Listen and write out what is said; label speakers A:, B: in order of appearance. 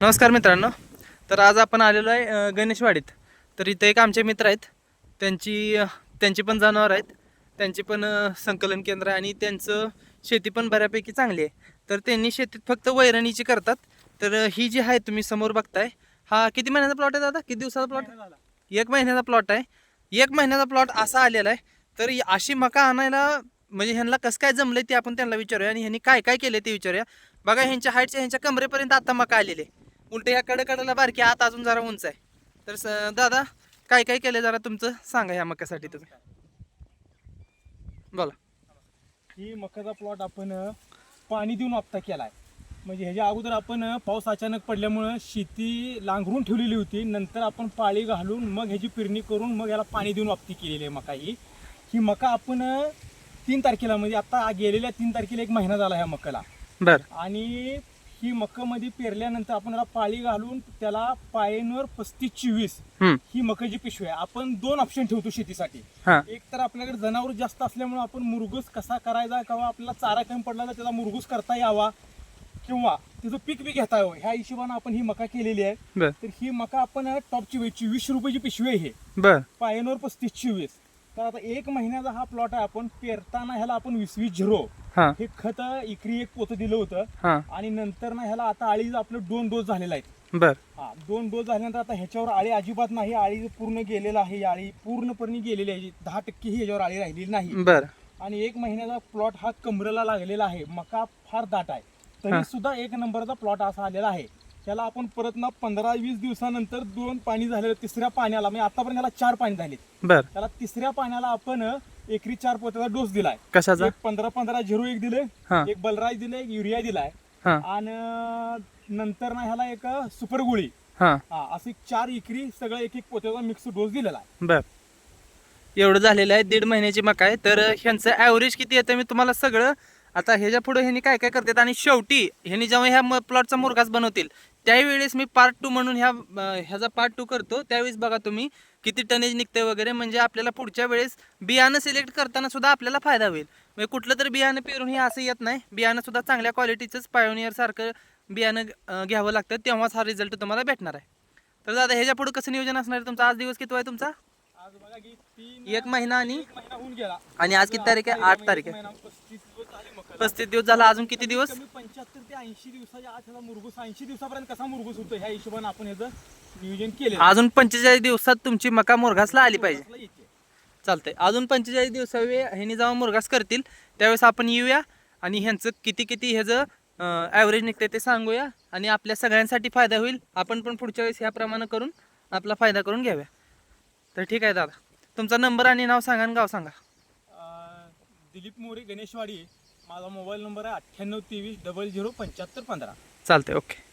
A: नमस्कार मित्रांनो. तर आज आपण आलेलो आहे गणेशवाडीत. तर इथे एक आमचे मित्र आहेत. त्यांची त्यांची पण जनावर आहेत. त्यांची पण संकलन केंद्र आहे आणि त्यांचं शेती पण बऱ्यापैकी चांगली आहे. तर त्यांनी शेतीत फक्त वैरणीची करतात. तर ही जी आहे तुम्ही समोर बघताय हा किती महिन्याचा प्लॉट आहे दादा? किती दिवसाचा प्लॉट एक महिन्याचा प्लॉट आहे. एक महिन्याचा प्लॉट असा आलेला आहे. तर अशी मका आणायला म्हणजे ह्यांना कसं काय जमलंय ते आपण त्यांना विचारूया आणि ह्यांनी काय काय केलं ते विचारूया. बघा ह्यांच्या हाईटच्या ह्यांच्या कमरेपर्यंत आता मका आलेले उलट या कडकडाला बारकी आत अजून जरा उंच आहे. तर स- दादा काय काय केलं जरा तुमचं? सांगा ह्या मक्यासाठी तुम्ही. बोला.
B: ही मकाचा प्लॉट आपण पाणी देऊन आपता केलाय. म्हणजे ह्याच्या अगोदर आपण पाऊस अचानक पडल्यामुळं शेती नांगरून ठेवलेली होती. नंतर आपण पाळी घालून मग ह्याची पेरणी करून मग याला पाणी देऊन वापती केलेली आहे मका ही. ही मका आपण तीन तारखेला म्हणजे आता गेलेल्या तीन तारखेला एक महिना झाला ह्या मकाला.
A: बर.
B: आणि ही मकामध्ये पेरल्यानंतर आपण याला पाळी घालून त्याला पायनवर पस्तीस चोवीस
A: हम्म.
B: ही मकाची पिशवी आहे. आपण दोन ऑप्शन ठेवतो शेतीसाठी.
A: हा.
B: एक तर आपल्याकडे जनावर जास्त असल्यामुळे आपण मुरगूस कसा करायचा किंवा आपल्याला चारा कमी पडला तर त्याला मुरगूस करता यावा किंवा त्याचं पीक बी घेता यावं. ह्या हिशोबाने आपण ही मका केलेली आहे.
A: बर.
B: तर ही मका आपण टॉपची वेची वीस रुपयाची पिशवी आहे
A: बर.
B: पायनवर पस्तीस चोवीस. तर आता एक महिन्याचा हा प्लॉट आहे आपण पेरताना ह्याला आपण वीस वीस झिरो.
A: हा.
B: हे खत इकरी एक पोतं दिलं होतं.
A: हा.
B: आणि नंतर ना ह्याला आता आळी आपलं दोन डोस झालेला आहे.
A: बर.
B: हा दोन डोस झाल्यानंतर आता ह्याच्यावर आळी अजिबात नाही. आळी पूर्ण गेलेला आहे. ही आळी पूर्णपणे गेलेली आहे. दहा टक्के ही ह्याच्यावर आळी राहिलेली नाही.
A: बर.
B: आणि एक महिन्याचा प्लॉट हा कमरेला लागलेला आहे. मका फार दाट आहे. तरी सुद्धा एक नंबरचा प्लॉट असा आलेला आहे. त्याला आपण परत ना पंधरा वीस दिवसानंतर दोन पाणी झालेलं तिसऱ्या पाण्याला म्हणजे आतापर्यंत त्याला चार पाणी झाले
A: बर.
B: त्याला तिसऱ्या पाण्याला आपण एकरी चार पोत्याचा डोस दिलाय.
A: कशाचा?
B: एक पंधरा पंधरा झिरो एक दिले
A: हा.
B: एक बलराज दिले एक युरिया दिलाय.
A: हा.
B: आणि नंतर ना ह्याला एक सुपर गोळी.
A: हा.
B: हा असे चार एकरी सगळं एक एक पोत्याचा मिक्स डोस दिलेला आहे.
A: बर. एवढं झालेलं आहे दीड महिन्याची मका आहे. तर ह्यांचं ॲव्हरेज किती येतं मी तुम्हाला सगळं आता ह्याच्या पुढे ह्यांनी काय काय करतात? आणि शेवटी ह्यांनी जेव्हा ह्या प्लॉटचा मुरघास बनवतील त्यावेळेस मी पार्ट टू म्हणून ह्या ह्याचा पार्ट टू करतो. त्यावेळेस बघा तुम्ही किती टनेज निघते वगैरे. म्हणजे आपल्याला पुढच्या वेळेस बियाणं सिलेक्ट करताना सुद्धा आपल्याला फायदा होईल. म्हणजे कुठलं तरी बियाणं पेरून हे असं येत नाही. बियाणं सुद्धा चांगल्या क्वालिटीचंच पायोनियर सारखं बियाणं घ्यावं लागतं. तेव्हाच हा रिझल्ट तुम्हाला भेटणार आहे. तर दादा ह्याच्या पुढे कसं नियोजन असणार आहे तुमचा? आज दिवस किती आहे तुमचा? एक महिना आणि आणि आज किती तारीख आहे? आठ तारीख आहे.
B: पस्तीस दिवस झाले
A: अजून किती दिवस?
B: ऐंशी दिवसाच्या आत ह्याला मुरगूस ऐंशी दिवसापर्यंत कसा मुरगूस होतो? ह्या हिशोबाने आपण ह्याचं नियोजन केलं
A: अजून पंचेचाळीस दिवसात तुमची मका मुरघासला आली पाहिजे. चालतंय. अजून पंचेचाळीस दिवसावे ह्यांनी जेव्हा मुरघास करतील त्यावेळेस आपण येऊया आणि ह्यांचं किती किती ह्याचं ॲव्हरेज निघते ते सांगूया आणि आपल्या सगळ्यांसाठी फायदा होईल. आपण पण पुढच्या वेळेस ह्याप्रमाणे करून आपला फायदा करून घ्याव्या. तर ठीक आहे दादा. तुमचा नंबर आणि नाव सांगा आणि गाव सांगा.
B: दिलीप मोरे गणेशवाडी माझा मोबाईल नंबर आहे अठ्ठ्याण्णव तेवीस डबल झिरो पंच्याहत्तर पंधरा.
A: चालतंय ओके.